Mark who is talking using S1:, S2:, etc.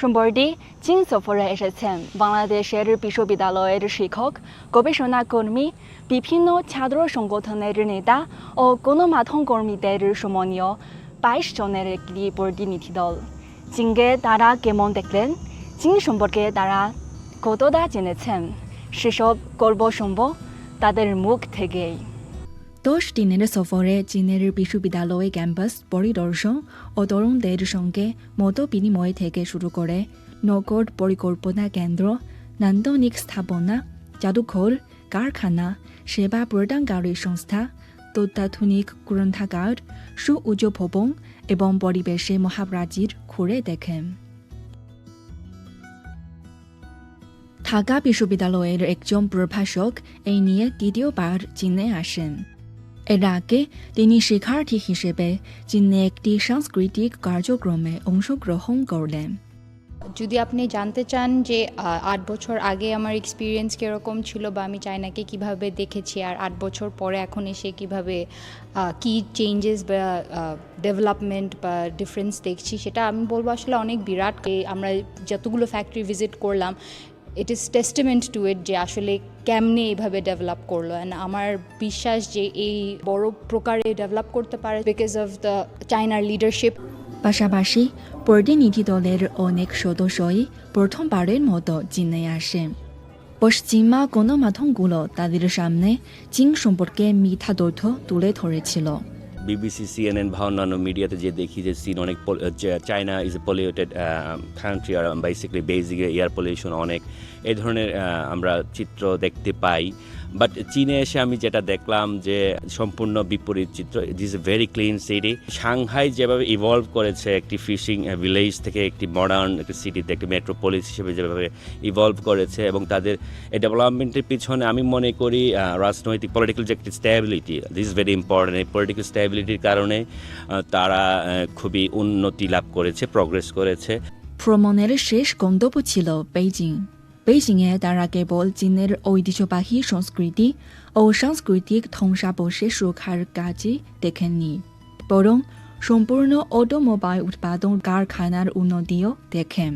S1: সম্প্রতি চীন সফরে এসেছেন বাংলাদেশের বিশ্ববিদ্যালয়ের শিক্ষক, গবেষণা কর্মী, বিভিন্ন ছাত্র সংগঠনের নেতা ও গণমাধ্যম কর্মীদের সমন্বয় বাইশ জনের একটি প্রতিনিধি দল। চীনকে তারা কেমন দেখলেন? চীন সম্পর্কে তারা কতটা জেনেছেন? সেসব গল্প শুনব তাদের মুখ থেকেই। দশ দিনের সফরে চীনের বিশ্ববিদ্যালয় ক্যাম্পাস পরিদর্শন ও তরুণদের সঙ্গে মত বিনিময় থেকে শুরু করে নগর পরিকল্পনা কেন্দ্র, নান্দনিক স্থাপনা, জাদুঘর, কারখানা, সেবা প্রদানকারী সংস্থা, তত্ত্বাধুনিক গ্রন্থাগার সুউচ্চ ভবন এবং পরিবেশে মহাপ্রাচীর ঘুরে দেখেন। ঢাকা বিশ্ববিদ্যালয়ের একজন প্রভাষক এই নিয়ে দ্বিতীয়বার চীনে আসেন। এর আগে তিনি শিক্ষার্থী হিসেবে চীনে একটি সাংস্কৃতিক কার্যক্রমে অংশগ্রহণ করলেন।
S2: যদি আপনি জানতে চান যে আট বছর আগে আমার এক্সপিরিয়েন্স কীরকম ছিল বা আমি চায়নাকে কীভাবে দেখেছি আর আট বছর পরে এখন এসে কীভাবে কি চেঞ্জেস বা ডেভেলপমেন্ট বা ডিফারেন্স দেখছি, সেটা আমি বলব আসলে অনেক বিরাট। আমরা যতগুলো ফ্যাক্টরি ভিজিট করলাম it is testament to it যে আসলে কেমনে এইভাবে ডেভেলপ করল অ্যান্ড আমার বিশ্বাস যে এই বড় প্রকারে ডেভেলপ করতে পারে বিকজ অফ দ্য চায়নার লিডারশিপ
S1: পাশাপাশি প্রতিনিধি দলের অনেক সদস্যই প্রথমবারের মতো চীনে আসেন পশ্চিমা গণমাধ্যমগুলো তাদের সামনে চীন সম্পর্কে মিথ্যা তথ্য তুলে ধরেছিল।
S3: বিবিসি সিএনএন বা অন্যান্য মিডিয়াতে যে দেখি যে সিন অনেক China is a polluted country R basically basic air pollution অনেক। এই ধরনের আমরা চিত্র দেখতে পাই। বাট চীনে এসে আমি যেটা দেখলাম যে সম্পূর্ণ বিপরীত চিত্র it is a very clean city Shanghai যেভাবে ইভলভ করেছে একটি ফিশিং ভিলেজ থেকে একটি মডার্ন একটি সিটিতে একটি মেট্রোপলিস হিসেবে যেভাবে ইভলভ করেছে এবং তাদের এই ডেভেলপমেন্টের পিছনে আমি মনে করি রাজনৈতিক পলিটিক্যাল যে একটি stability this is very important এই পলিটিক্যাল স্ট্যাবিলিটির কারণে তারা খুবই উন্নতি লাভ করেছে প্রগ্রেস করেছে।
S1: ভ্রমণের শেষ গন্তব্য ছিল বেইজিং। বেইজিংয়ে তারা কেবল চীনের ঐতিহ্যবাহী সংস্কৃতি ও সাংস্কৃতিক ধ্বংসাবশেষ রক্ষার কাজে দেখেননি বরং সম্পূর্ণ অটোমোবাইল উৎপাদন কারখানার উন্নতিও দেখেন